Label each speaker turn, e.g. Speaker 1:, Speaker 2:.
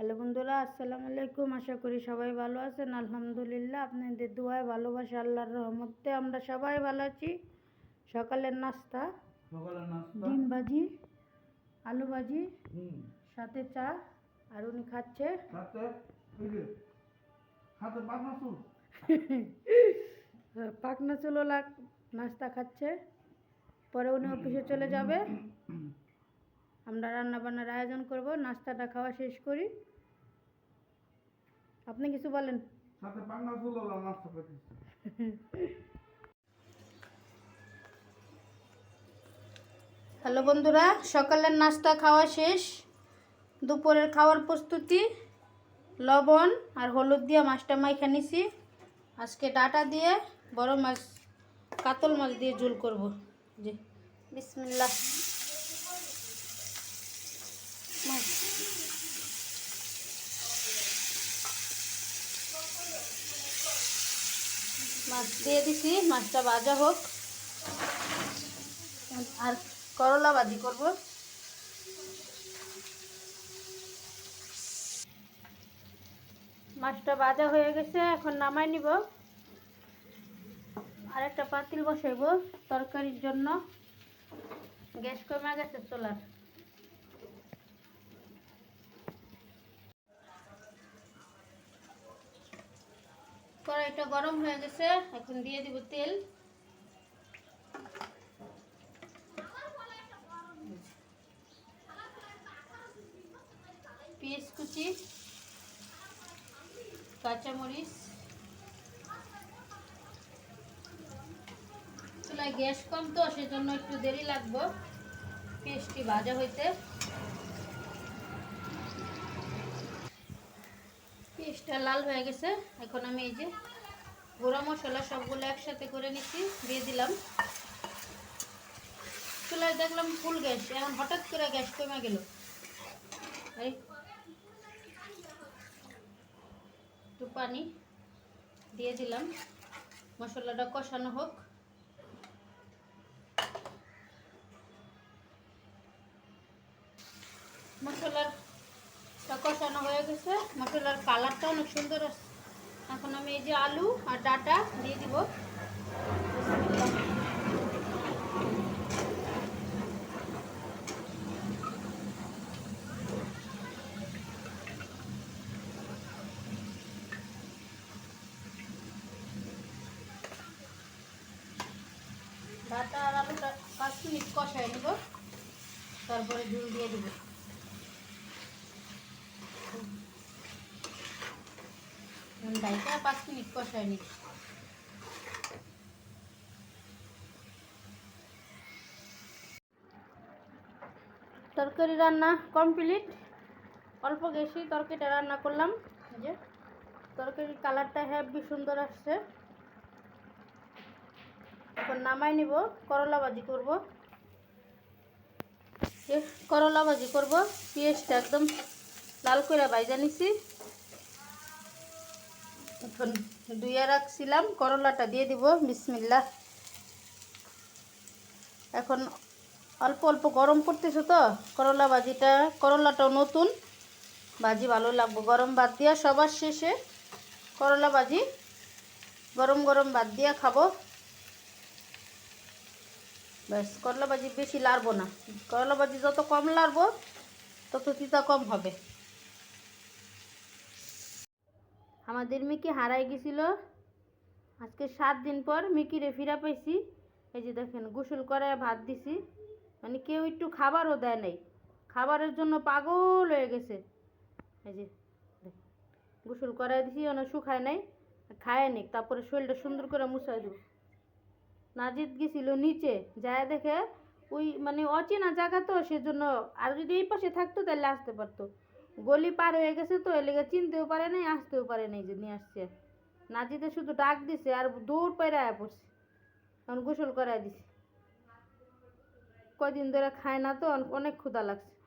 Speaker 1: Hello বন্ধুরা আসসালামু আলাইকুম। আশা করি সবাই ভালো আছেন। আলহামদুলিল্লাহ আপনাদের দোয়ায় ভালোবাসা আল্লাহর রহমতে আমরা সবাই ভালো আছি। সকালের নাস্তা
Speaker 2: সকালের নাস্তা?
Speaker 1: ডিম ভাজি আলু ভাজি সাথে চা আর উনি খাচ্ছে। পাকনা চুলো। লাগ নাস্তা খাচ্ছে। পরে উনি অফিসে চলে যাবে। আমরা রান্না বান্নার আয়োজন করব নাস্তাটা খাওয়া শেষ করি। আপনি কিছু বলেন। হ্যালো বন্ধুরা সকালের নাস্তা খাওয়া শেষ। দুপুরের খাওয়ার প্রস্তুতি লবণ আর হলুদ দিয়ে মাছটা মাইখা নিছি। আজকে ডাটা দিয়ে বড় মাছ কাতল মাছ দিয়ে ঝোল করব। জি বিসমিল্লাহ। মাছ দিয়ে দিছি, মাছটা ভাজা হোক। আর করলা ভাজি করব। মাছটা ভাজা হয়ে গেছে, এখন নামাই নিব। আর একটা পাতিল বসাইব তরকারির জন্য। গ্যাস কমে গেছে চলার। কড়াইটা গরম হয়ে গেছে, এখন দিয়ে দিব তেল। পেঁয়াজ কুচি, কাঁচামরিচ, চুলায় গ্যাস কম তো, সেজন্য একটু দেরি লাগবে। পেঁয়াজটি ভাজা হইতে। পেঁয়াজটা লাল হয়ে গেছে। এখন আমি এই যে গুঁড়া মশলা সবগুলো একসাথে করে নিচ্ছি, দিয়ে দিলাম। চুলায় দেখলাম ফুল গ্যাস, এখন হঠাৎ করে গ্যাস কমে গেল। একটু পানি দিয়ে দিলাম। মশলাটা কষানো হোক। মশলার কষানো হয়ে গেছে। মশলার কালারটা অনেক সুন্দর আসছে এখন আমি এই যে আলু আর ডাটা দিয়ে দিব। ডাটা আর আলুটা পাঁচ মিনিট কষাই নেব। তারপরে ঝুল দিয়ে দেব। ডাইটা পাঁচ মিনিট তরকারি রান্না কমপ্লিট। অল্প গ্যাসেই তরকারিটা রান্না করলাম। যে, তরকারির কালারটা হেভি সুন্দর আসছে। এখন নামাই নিব, করলা ভাজি করব। করলা ভাজি করব। পেঁয়াজটা একদম লাল করে ভাজা নিছি। এখন দুইয়া রাখছিলাম, করলাটা দিয়ে দিব, বিসমিল্লাহ। এখন অল্প অল্প গরম করতেছে তো? করলা ভাজিটা, করলাটাও নতুন। ভাজি ভালো লাগবে, গরম ভাত দিয়া সবার শেষে করলা ভাজি। গরম গরম ভাত দিয়া খাব। ব্যাস, করলা ভাজি বেশি লাড়বো না। করলা ভাজি যত কম লাড়বো, তত তিতা কম হবে। আমাদের মিকি হারাই গেছিল। আজকে সাত দিন পর মিকিরে ফিরা পাইছি। এই যে দেখেন, গোসল করে ভাত দিছি। মানে কেউ একটু খাবারও দেয় নাই। খাবারের জন্য পাগল হয়ে গেছে। এই যে গোসল করাই দিছি, অনেক শুকায় নাই, খায় নি তারপরে শরীরটা সুন্দর করে মুছাই দেবো। নাজিদ গেছিল নিচে, যায় দেখে ওই মানে অচেনা জায়গা তো, সেজন্য আর যদি এই পাশে থাকতো তাহলে আসতে পারতো। গলি পার হয়ে গেছে তো, এর লেগে চিনতেও পারে নাই, আসতেও পারে নাই যে নিয়ে আসছে। নাচিতে শুধু ডাক দিছে আর দৌড় পেরায় পড়ছে। এখন গোসল করাই দিছে। কদিন ধরে খায় না তো, অনেক ক্ষুধা লাগছে।